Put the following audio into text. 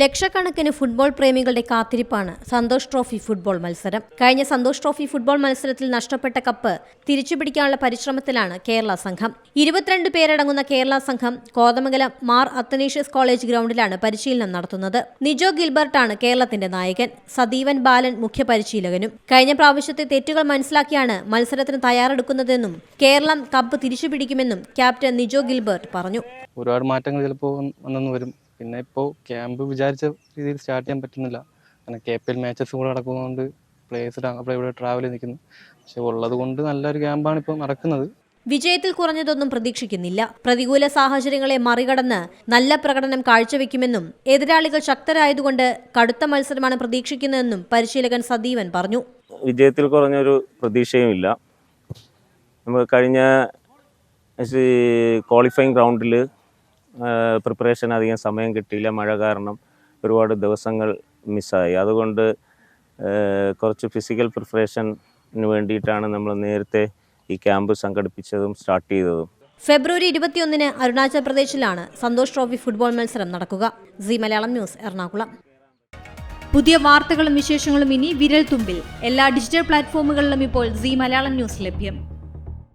ലക്ഷക്കണക്കിന് ഫുട്ബോൾ പ്രേമികളുടെ കാത്തിരിപ്പാണ് സന്തോഷ് ട്രോഫി ഫുട്ബോൾ മത്സരം. കഴിഞ്ഞ സന്തോഷ് ട്രോഫി ഫുട്ബോൾ മത്സരത്തിൽ നഷ്ടപ്പെട്ട കപ്പ് തിരിച്ചുപിടിക്കാനുള്ള പരിശ്രമത്തിലാണ് കേരള സംഘം. ഇരുപത്തിരണ്ട് പേരടങ്ങുന്ന കേരള സംഘം കോതമംഗലം മാർ അത്തനേഷ്യസ് കോളേജ് ഗ്രൗണ്ടിലാണ് പരിശീലനം നടത്തുന്നത്. നിജോ ഗിൽബർട്ടാണ് കേരളത്തിന്റെ നായകൻ. സദീവൻ ബാലൻ മുഖ്യ പരിശീലകനും. കഴിഞ്ഞ പ്രാവശ്യത്തെ തെറ്റുകൾ മനസ്സിലാക്കിയാണ് മത്സരത്തിന് തയ്യാറെടുക്കുന്നതെന്നും കേരളം കപ്പ് തിരിച്ചുപിടിക്കുമെന്നും ക്യാപ്റ്റൻ നിജോ ഗിൽബർട്ട് പറഞ്ഞു. ഒരുപാട് മാറ്റങ്ങൾ ചിലപ്പോൾ വന്നെന്ന് വരും. പിന്നെ ഇപ്പോൾ ക്യാമ്പ് വിചാരിച്ച രീതിയിൽ സ്റ്റാർട്ട് ചെയ്യാൻ പറ്റുന്നില്ല. കാരണം കെ പി എൽ മാച്ചസ് കൂടെ നടക്കുന്നതുകൊണ്ട് പ്ലേസിൽ അവിടെ ഇവിടെ ട്രാവൽ ചെയ്ത് നിൽക്കുന്നു പക്ഷെ ഉള്ളത് കൊണ്ട് നല്ലൊരു ക്യാമ്പാണ് ഇപ്പോൾ നടക്കുന്നത്. വിജയത്തിൽ കുറഞ്ഞതൊന്നും പ്രതീക്ഷിക്കുന്നില്ല. പ്രതികൂല സാഹചര്യങ്ങളെ മറികടന്ന് നല്ല പ്രകടനം കാഴ്ചവെക്കുമെന്നും എതിരാളികൾ ശക്തരായതുകൊണ്ട് കടുത്ത മത്സരമാണ് പ്രതീക്ഷിക്കുന്നതെന്നും പരിശീലകൻ സദീവൻ പറഞ്ഞു. വിജയത്തിൽ കുറഞ്ഞൊരു പ്രതീക്ഷയുമില്ല. നമുക്ക് കഴിഞ്ഞ ക്വാളിഫയിങ് റൗണ്ടിൽ പ്രിപ്പറേഷൻ അധികം സമയം കിട്ടിയില്ല. മഴ കാരണം ഒരുപാട് ദിവസങ്ങൾ മിസ്സായി അതുകൊണ്ട് കുറച്ച് ഫിസിക്കൽ പ്രിപ്പറേഷന് വേണ്ടിയിട്ടാണ് നമ്മൾ നേരത്തെ ഈ ക്യാമ്പ് സംഘടിപ്പിച്ചതും സ്റ്റാർട്ട് ചെയ്തതും. ഫെബ്രുവരി ഇരുപത്തിയൊന്നിന് അരുണാചൽ പ്രദേശിലാണ് സന്തോഷ് ട്രോഫി ഫുട്ബോൾ മത്സരം നടക്കുക. C Malayalam news Ernakulam. പുതിയ വാർത്തകളും വിശേഷങ്ങളും ഇനി വിരൽ തുമ്പിൽ എല്ലാ ഡിജിറ്റൽ പ്ലാറ്റ്ഫോമുകളിലും ഇപ്പോൾ സി മലയാളം ന്യൂസ് ലഭ്യം.